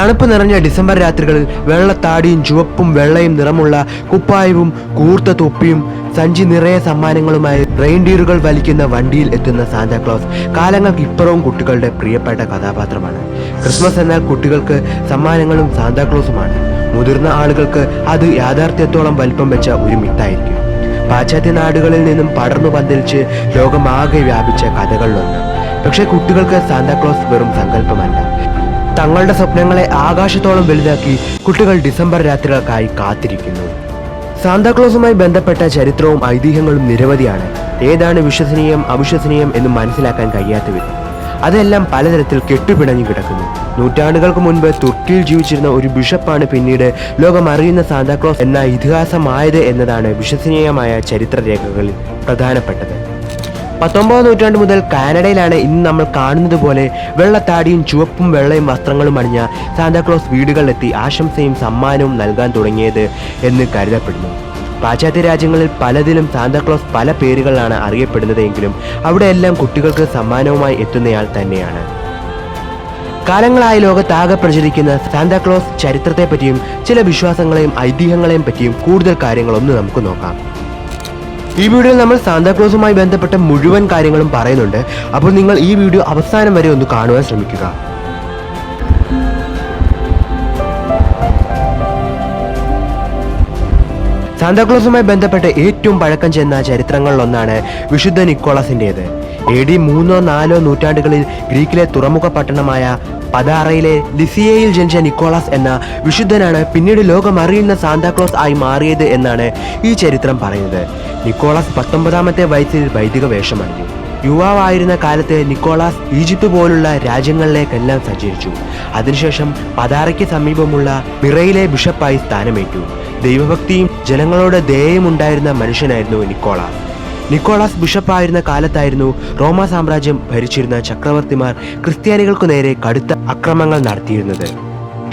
തണുപ്പ് നിറഞ്ഞ ഡിസംബർ രാത്രികളിൽ വെള്ളത്താടിയും ചുവപ്പും വെള്ളയും നിറമുള്ള കുപ്പായവും കൂർത്ത തൊപ്പിയും സഞ്ചി നിറയെ സമ്മാനങ്ങളുമായി റെയിൻഡിയറുകൾ വലിക്കുന്ന വണ്ടിയിൽ എത്തുന്ന സാന്താക്ലോസ് കാലങ്ങൾക്ക് ഇപ്പുറവും കുട്ടികളുടെ പ്രിയപ്പെട്ട കഥാപാത്രമാണ്. ക്രിസ്മസ് എന്നാൽ കുട്ടികൾക്ക് സമ്മാനങ്ങളും സാന്താക്ലോസുമാണ്. മുതിർന്ന ആളുകൾക്ക് അത് യാഥാർത്ഥ്യത്തോളം വലിപ്പം വെച്ച ഒരു മിത്തായിരിക്കും പാശ്ചാത്യ നാടുകളിൽ നിന്നും പടർന്നു പന്തലിച്ച് ലോകമാകെ വ്യാപിച്ച കഥകളിലൊന്ന്. പക്ഷേ കുട്ടികൾക്ക് സാന്താക്ലോസ് വെറും സങ്കല്പമല്ല. തങ്ങളുടെ സ്വപ്നങ്ങളെ ആകാശത്തോളം വലുതാക്കി കുട്ടികൾ ഡിസംബർ രാത്രികൾക്കായി കാത്തിരിക്കുന്നു. സാന്താക്ലോസുമായി ബന്ധപ്പെട്ട ചരിത്രവും ഐതിഹ്യങ്ങളും നിരവധിയാണ്. ഏതാണ് വിശ്വസനീയം അവിശ്വസനീയം എന്ന് മനസ്സിലാക്കാൻ കഴിയാത്ത വിധം അതെല്ലാം പലതരത്തിൽ കെട്ടുപിണഞ്ഞു കിടക്കുന്നു. നൂറ്റാണ്ടുകൾക്ക് മുൻപ് തുർക്കിയിൽ ജീവിച്ചിരുന്ന ഒരു ബിഷപ്പാണ് പിന്നീട് ലോകം അറിയുന്ന സാന്താക്ലോസ് എന്ന ഇതിഹാസമായത് എന്നതാണ് വിശ്വസനീയമായ ചരിത്രരേഖകളിൽ പ്രധാനപ്പെട്ടത്. പത്തൊമ്പതാം നൂറ്റാണ്ട് മുതൽ കാനഡയിലാണ് ഇന്ന് നമ്മൾ കാണുന്നത് പോലെ വെള്ളത്താടിയും ചുവപ്പും വെള്ളയും വസ്ത്രങ്ങളും അണിഞ്ഞ സാന്താക്ലോസ് വീടുകളിലെത്തി ആശംസയും സമ്മാനവും നൽകാൻ തുടങ്ങിയത് എന്ന് കരുതപ്പെടുന്നു. പാശ്ചാത്യ രാജ്യങ്ങളിൽ പലതിലും സാന്താക്ലോസ് പല പേരുകളിലാണ് അറിയപ്പെടുന്നത് എങ്കിലും അവിടെയെല്ലാം കുട്ടികൾക്ക് സമ്മാനവുമായി എത്തുന്നയാൾ തന്നെയാണ്. കാലങ്ങളായി ലോകത്താകെ പ്രചരിക്കുന്ന സാന്താക്ലോസ് ചരിത്രത്തെപ്പറ്റിയും ചില വിശ്വാസങ്ങളെയും ഐതിഹ്യങ്ങളെയും പറ്റിയും കൂടുതൽ കാര്യങ്ങളൊന്ന് നമുക്ക് നോക്കാം. ഈ വീഡിയോയിൽ നമ്മൾ സാന്താക്ലോസുമായി ബന്ധപ്പെട്ട മുഴുവൻ കാര്യങ്ങളും പറയുന്നുണ്ട്. അപ്പോൾ നിങ്ങൾ ഈ വീഡിയോ അവസാനം വരെ ഒന്ന് കാണുവാൻ ശ്രമിക്കുക. സാന്താക്ലോസുമായി ബന്ധപ്പെട്ട ഏറ്റവും പഴക്കം ചെന്ന ചരിത്രങ്ങളിലൊന്നാണ് വിശുദ്ധ നിക്കോളസിന്റേത്. എ ഡി മൂന്നോ നാലോ നൂറ്റാണ്ടുകളിൽ ഗ്രീക്കിലെ തുറമുഖ പട്ടണമായ പതാറയിലെ ലിസിയയിൽ ജനിച്ച നിക്കോളാസ് എന്ന വിശുദ്ധനാണ് പിന്നീട് ലോകം അറിയുന്ന സാന്താക്ലോസ് ആയി മാറിയത് എന്നാണ് ഈ ചരിത്രം പറയുന്നത്. നിക്കോളാസ് പത്തൊമ്പതാമത്തെ വയസ്സിൽ വൈദിക വേഷമണിഞ്ഞു. യുവാവായിരുന്ന കാലത്ത് നിക്കോളാസ് ഈജിപ്ത് പോലുള്ള രാജ്യങ്ങളിലേക്കെല്ലാം സഞ്ചരിച്ചു. അതിനുശേഷം പതാറയ്ക്ക് സമീപമുള്ള മിറയിലെ ബിഷപ്പായി സ്ഥാനമേറ്റു. ദൈവഭക്തിയും ജനങ്ങളോട് ദയയും ഉണ്ടായിരുന്ന മനുഷ്യനായിരുന്നു നിക്കോളാസ്. നിക്കോളാസ് ബിഷപ്പായിരുന്ന കാലത്തായിരുന്നു റോമ സാമ്രാജ്യം ഭരിച്ചിരുന്ന ചക്രവർത്തിമാർ ക്രിസ്ത്യാനികൾക്കു നേരെ കടുത്ത അക്രമങ്ങൾ നടത്തിയിരുന്നത്.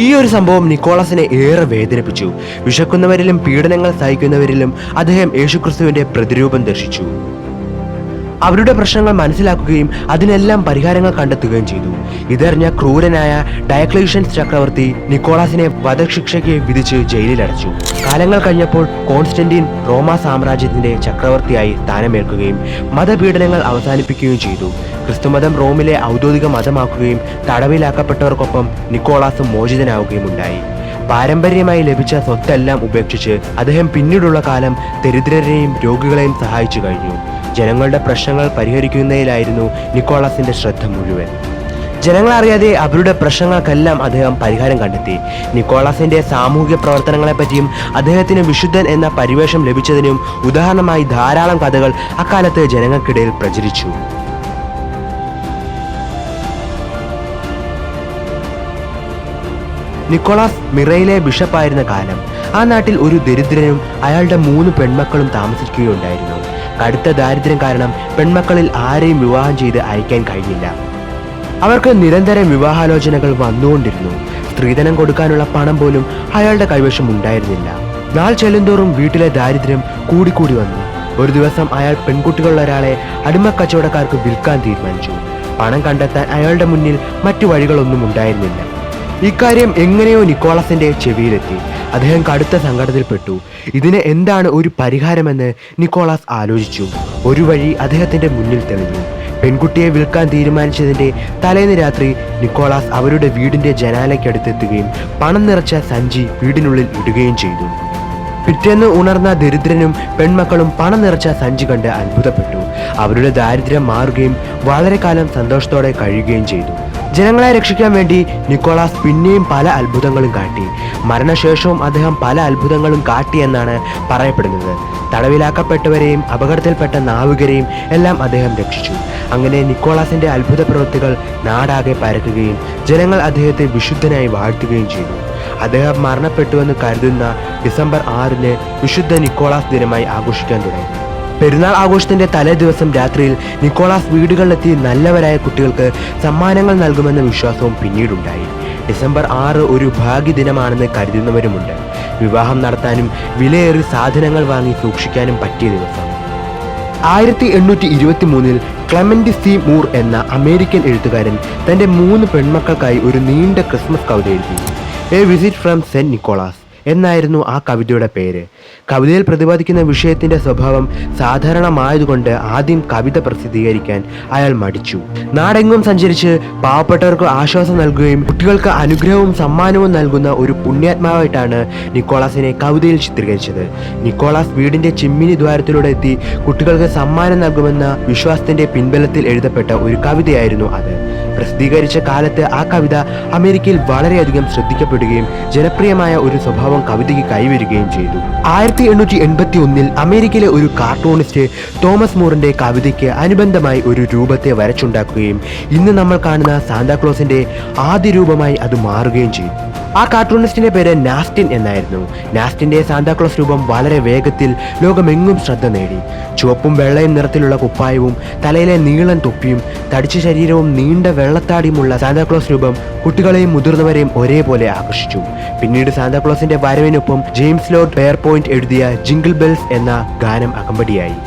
ഈ ഒരു സംഭവം നിക്കോളസിനെ ഏറെ വേദനിപ്പിച്ചു. വിശക്കുന്നവരിലും പീഡനങ്ങൾ സഹിക്കുന്നവരിലും അദ്ദേഹം യേശുക്രിസ്തുവിന്റെ പ്രതിരൂപം ദർശിച്ചു. അവരുടെ പ്രശ്നങ്ങൾ മനസ്സിലാക്കുകയും അതിനെല്ലാം പരിഹാരങ്ങൾ കണ്ടെത്തുകയും ചെയ്തു. ഇതറിഞ്ഞ ക്രൂരനായ ഡയക്ലേഷ്യൻസ് ചക്രവർത്തി നിക്കോളാസിനെ വധശിക്ഷയ്ക്ക് വിധിച്ച് ജയിലിലടച്ചു. കാലങ്ങൾ കഴിഞ്ഞപ്പോൾ കോൺസ്റ്റന്റീൻ റോമ സാമ്രാജ്യത്തിന്റെ ചക്രവർത്തിയായി സ്ഥാനമേൽക്കുകയും മതപീഡനങ്ങൾ അവസാനിപ്പിക്കുകയും ചെയ്തു. ക്രിസ്തുമതം റോമിലെ ഔദ്യോഗിക മതമാക്കുകയും തടവിലാക്കപ്പെട്ടവർക്കൊപ്പം നിക്കോളാസും മോചിതനാവുകയും ഉണ്ടായി. പാരമ്പര്യമായി ലഭിച്ച സ്വത്തെല്ലാം ഉപേക്ഷിച്ച് അദ്ദേഹം പിന്നീടുള്ള കാലം ദരിദ്രരെയും രോഗികളെയും സഹായിച്ചു കഴിഞ്ഞു. ജനങ്ങളുടെ പ്രശ്നങ്ങൾ പരിഹരിക്കുന്നതിലായിരുന്നു നിക്കോളാസിന്റെ ശ്രദ്ധ മുഴുവൻ. ജനങ്ങളറിയാതെ അവരുടെ പ്രശ്നങ്ങൾക്കെല്ലാം അദ്ദേഹം പരിഹാരം കണ്ടെത്തി. നിക്കോളാസിന്റെ സാമൂഹിക പ്രവർത്തനങ്ങളെപ്പറ്റിയും അദ്ദേഹത്തിന് വിശുദ്ധൻ എന്ന പരിവേഷം ലഭിച്ചതിനും ഉദാഹരണമായി ധാരാളം കഥകൾ അക്കാലത്ത് ജനങ്ങൾക്കിടയിൽ പ്രചരിച്ചു. നിക്കോളാസ് മിറയിലെ ബിഷപ്പായിരുന്ന കാലം ആ നാട്ടിൽ ഒരു ദരിദ്രനും അയാളുടെ മൂന്ന് പെൺമക്കളും താമസിക്കുകയുണ്ടായിരുന്നു. കടുത്ത ദാരിദ്ര്യം കാരണം പെൺമക്കളിൽ ആരെയും വിവാഹം ചെയ്ത് അയക്കാൻ കഴിഞ്ഞില്ല. അവർക്ക് നിരന്തരം വിവാഹാലോചനകൾ വന്നുകൊണ്ടിരുന്നു. സ്ത്രീധനം കൊടുക്കാനുള്ള പണം പോലും അയാളുടെ കൈവശം ഉണ്ടായിരുന്നില്ല. നാൾ ചെല്ലുന്തോറും വീട്ടിലെ ദാരിദ്ര്യം കൂടിക്കൂടി വന്നു. ഒരു ദിവസം അയാൾ പെൺകുട്ടികളുള്ള ഒരാളെ അടിമ കച്ചവടക്കാർക്ക് വിൽക്കാൻ തീരുമാനിച്ചു. പണം കണ്ടെത്താൻ അയാളുടെ മുന്നിൽ മറ്റു വഴികളൊന്നും ഉണ്ടായിരുന്നില്ല. ഇക്കാര്യം എങ്ങനെയോ നിക്കോളസിന്റെ ചെവിയിലെത്തി. അദ്ദേഹം കടുത്ത സങ്കടത്തിൽപ്പെട്ടു. ഇതിന് എന്താണ് ഒരു പരിഹാരമെന്ന് നിക്കോളാസ് ആലോചിച്ചു. ഒരു വഴി അദ്ദേഹത്തിന്റെ മുന്നിൽ തെളിഞ്ഞു. പെൺകുട്ടിയെ വിൽക്കാൻ തീരുമാനിച്ചതിന്റെ തലേന്ന് രാത്രി നിക്കോളാസ് അവരുടെ വീടിന്റെ ജനാലയ്ക്കടുത്തെത്തുകയും പണം നിറച്ച സഞ്ചി വീടിനുള്ളിൽ ഇടുകയും ചെയ്തു. പിറ്റേന്ന് ഉണർന്ന ദരിദ്രനും പെൺമക്കളും പണം നിറച്ച സഞ്ചി കണ്ട് അത്ഭുതപ്പെട്ടു. അവരുടെ ദാരിദ്ര്യം മാറുകയും വളരെ കാലം സന്തോഷത്തോടെ കഴിയുകയും ചെയ്തു. ജനങ്ങളെ രക്ഷിക്കാൻ വേണ്ടി നിക്കോളാസ് പിന്നെയും പല അത്ഭുതങ്ങളും കാട്ടി. മരണശേഷവും അദ്ദേഹം പല അത്ഭുതങ്ങളും കാട്ടി എന്നാണ് പറയപ്പെടുന്നത്. തടവിലാക്കപ്പെട്ടവരെയും അപകടത്തിൽപ്പെട്ട നാവികരെയും എല്ലാം അദ്ദേഹം രക്ഷിച്ചു. അങ്ങനെ നിക്കോളാസിന്റെ അത്ഭുത പ്രവൃത്തികൾ നാടാകെ പരക്കുകയും ജനങ്ങൾ അദ്ദേഹത്തെ വിശുദ്ധനായി വാഴ്ത്തുകയും ചെയ്തു. അദ്ദേഹം മരണപ്പെട്ടുവെന്ന് കരുതുന്ന ഡിസംബർ ആറിന് വിശുദ്ധ നിക്കോളാസ് ദിനമായി ആഘോഷിക്കാൻ തുടങ്ങി. പെരുന്നാൾ ആഘോഷത്തിന്റെ തലേ ദിവസം രാത്രിയിൽ നിക്കോളാസ് വീടുകളിലെത്തി നല്ലവരായ കുട്ടികൾക്ക് സമ്മാനങ്ങൾ നൽകുമെന്ന വിശ്വാസവും പിന്നീടുണ്ടായി. ഡിസംബർ ആറ് ഒരു ഭാഗ്യ ദിനമാണെന്ന് കരുതുന്നവരുമുണ്ട്. വിവാഹം നടത്താനും വിലയേറി സാധനങ്ങൾ വാങ്ങി സൂക്ഷിക്കാനും പറ്റിയ ദിവസം. ആയിരത്തി എണ്ണൂറ്റി ഇരുപത്തി മൂന്നിൽ ക്ലെമന്റ് സി. മൂർ എന്ന അമേരിക്കൻ എഴുത്തുകാരൻ തന്റെ മൂന്ന് പെൺമക്കൾക്കായി ഒരു നീണ്ട ക്രിസ്മസ് കവിത എഴുതി. A visit from Saint Nicholas. എന്നായിരുന്നു ആ കവിതയുടെ പേര്. കവിതയിൽ പ്രതിപാദിക്കുന്ന വിഷയത്തിന്റെ സ്വഭാവം സാധാരണമായതുകൊണ്ട് ആദ്യം കവിത പ്രസിദ്ധീകരിക്കാൻ അയാൾ മടിച്ചു. നാടെങ്ങും സഞ്ചരിച്ച് പാവപ്പെട്ടവർക്ക് ആശ്വാസം നൽകുകയും കുട്ടികൾക്ക് അനുഗ്രഹവും സമ്മാനവും നൽകുന്ന ഒരു പുണ്യാത്മാവായിട്ടാണ് നിക്കോളാസിനെ കവിതയിൽ ചിത്രീകരിച്ചത്. നിക്കോളാസ് വീടിന്റെ ചിമ്മിനി ദ്വാരത്തിലൂടെ എത്തി കുട്ടികൾക്ക് സമ്മാനം നൽകുമെന്ന വിശ്വാസത്തിന്റെ പിൻബലത്തിൽ എഴുതപ്പെട്ട ഒരു കവിതയായിരുന്നു അത്. പ്രസിദ്ധീകരിച്ച കാലത്ത് ആ കവിത അമേരിക്കയിൽ വളരെയധികം ശ്രദ്ധിക്കപ്പെടുകയും ജനപ്രിയമായ ഒരു സ്വഭാവം കവിതയ്ക്ക് കൈവരികയും ചെയ്തു. ആയിരത്തി എണ്ണൂറ്റി എൺപത്തി ഒന്നിൽ അമേരിക്കയിലെ ഒരു കാർട്ടൂണിസ്റ്റ് തോമസ് മൂറിന്റെ കവിതയ്ക്ക് അനുബന്ധമായി ഒരു രൂപത്തെ വരച്ചുണ്ടാക്കുകയും ഇന്ന് നമ്മൾ കാണുന്ന സാന്താക്ലോസിന്റെ ആദ്യ രൂപമായി അത് മാറുകയും ചെയ്തു. ആ കാർട്ടൂണിസ്റ്റിന്റെ പേര് നാസ്റ്റിൻ എന്നായിരുന്നു. നാസ്റ്റിന്റെ സാന്താക്ലോസ് രൂപം വളരെ വേഗത്തിൽ ലോകമെങ്ങും ശ്രദ്ധ നേടി. ചുവപ്പും വെള്ളയും നിറത്തിലുള്ള കുപ്പായവും തലയിലെ നീളൻ തൊപ്പിയും തടിച്ച ശരീരവും നീണ്ട വെള്ളത്താടിയുമുള്ള സാന്താക്ലോസ് രൂപം കുട്ടികളെയും മുതിർന്നവരെയും ഒരേപോലെ ആകർഷിച്ചു. പിന്നീട് സാന്താക്ലോസിന്റെ വരവിനൊപ്പം ജെയിംസ് ലോർഡ് പെയർ പോയിന്റ് എഴുതിയ ജിംഗിൾ ബെൽസ് എന്ന ഗാനം അകമ്പടിയായി.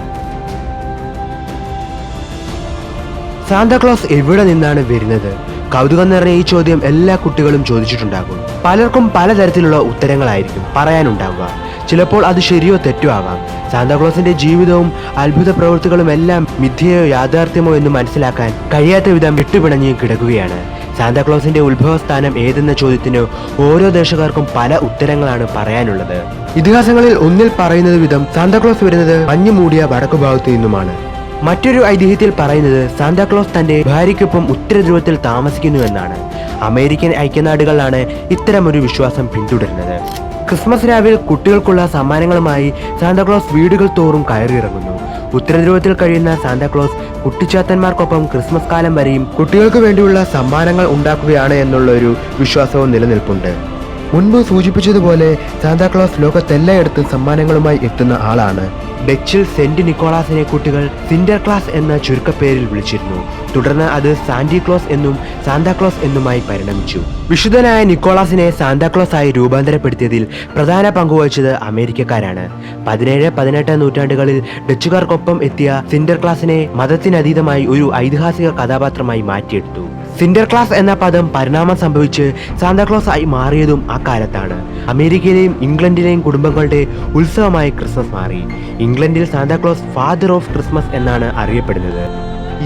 സാന്താക്ലോസ് എവിടെ നിന്നാണ് വരുന്നത്? കൗതുകം നിറഞ്ഞ ഈ ചോദ്യം എല്ലാ കുട്ടികളും ചോദിച്ചിട്ടുണ്ടാകും. പലർക്കും പലതരത്തിലുള്ള ഉത്തരങ്ങളായിരിക്കും പറയാനുണ്ടാവുക. ചിലപ്പോൾ അത് ശരിയോ തെറ്റോ ആവാം. സാന്താക്ലോസിന്റെ ജീവിതവും അത്ഭുത പ്രവൃത്തികളും എല്ലാം മിഥ്യയോ യാഥാർത്ഥ്യമോ എന്ന് മനസ്സിലാക്കാൻ കഴിയാത്ത വിധം വിട്ടുപിണഞ്ഞ് കിടക്കുകയാണ്. സാന്താക്ലോസിന്റെ ഉത്ഭവസ്ഥാനം ഏതെന്ന ചോദ്യത്തിന് ഓരോ ദേശക്കാർക്കും പല ഉത്തരങ്ങളാണ് പറയാനുള്ളത്. ഇതിഹാസങ്ങളിൽ ഒന്നിൽ പറയുന്നത് വിധം സാന്താക്ലോസ് വരുന്നത് മഞ്ഞു മൂടിയ വടക്കു ഭാഗത്തു നിന്നുമാണ്. മറ്റൊരു ഐതിഹ്യത്തിൽ പറയുന്നത് സാന്താക്ലോസ് തന്റെ ഭാര്യയ്ക്കൊപ്പം ഉത്തരധ്രുവത്തിൽ താമസിക്കുന്നു എന്നാണ്. അമേരിക്കൻ ഐക്യനാടുകളിലാണ് ഇത്തരമൊരു വിശ്വാസം പിന്തുടരുന്നത്. ക്രിസ്മസ് രാവിലെ കുട്ടികൾക്കുള്ള സമ്മാനങ്ങളുമായി സാന്താക്ലോസ് വീടുകൾ തോറും കയറിയിറങ്ങുന്നു. ഉത്തരധ്രുവത്തിൽ കഴിയുന്ന സാന്താക്ലോസ് കുട്ടിച്ചാത്തന്മാർക്കൊപ്പം ക്രിസ്മസ് കാലം വരെയും കുട്ടികൾക്ക് വേണ്ടിയുള്ള സമ്മാനങ്ങൾ ഉണ്ടാക്കുകയാണ് എന്നുള്ള ഒരു വിശ്വാസവും നിലനിൽപ്പുണ്ട്. മുൻപ് സൂചിപ്പിച്ചതുപോലെ സാന്താക്ലോസ് ലോകത്തെല്ലായിടത്തും സമ്മാനങ്ങളുമായി എത്തുന്ന ആളാണ്. ഡച്ചിൽ സെന്റ് നിക്കോളാസിനെ കുട്ടികൾ സിൻഡർ ക്ലാസ് എന്ന ചുരുക്കപ്പേരിൽ വിളിച്ചിരുന്നു. തുടർന്ന് അത് സാന്റി ക്ലോസ് എന്നും സാന്താക്ലോസ് എന്നുമായി പരിണമിച്ചു. വിശുദ്ധനായ നിക്കോളാസിനെ സാന്താക്ലോസ് ആയി രൂപാന്തരപ്പെടുത്തിയതിൽ പ്രധാന പങ്കുവഹിച്ചത് അമേരിക്കക്കാരാണ്. പതിനേഴ് പതിനെട്ട് നൂറ്റാണ്ടുകളിൽ ഡച്ചുകാർക്കൊപ്പം എത്തിയ സിൻഡർ ക്ലാസിനെ മതത്തിനതീതമായി ഒരു ഐതിഹാസിക കഥാപാത്രമായി മാറ്റിയെടുത്തു. സിൻഡർ ക്ലാസ് എന്ന പദം പരിണാമം സംഭവിച്ച് സാന്താക്ലോസ് ആയി മാറിയതും ആ കാലത്താണ് അമേരിക്കയിലെയും ഇംഗ്ലണ്ടിലെയും കുടുംബങ്ങളുടെ ഉത്സവമായി ക്രിസ്മസ് മാറി. ഇംഗ്ലണ്ടിൽ സാന്താക്ലോസ് ഫാദർ ഓഫ് ക്രിസ്മസ് എന്നാണ് അറിയപ്പെടുന്നത്.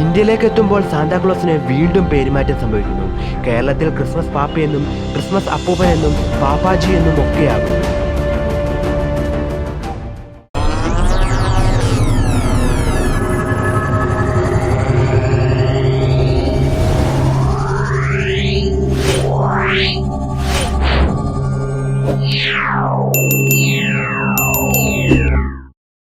ഇന്ത്യയിലേക്ക് എത്തുമ്പോൾ സാന്താക്ലോസിന് വീണ്ടും പേരുമാറ്റം സംഭവിക്കുന്നു. കേരളത്തിൽ ക്രിസ്മസ് പാപ്പയെന്നും ക്രിസ്മസ് അപ്പൂപ്പൻ എന്നും പാപ്പാജി എന്നും ഒക്കെയാകുന്നു.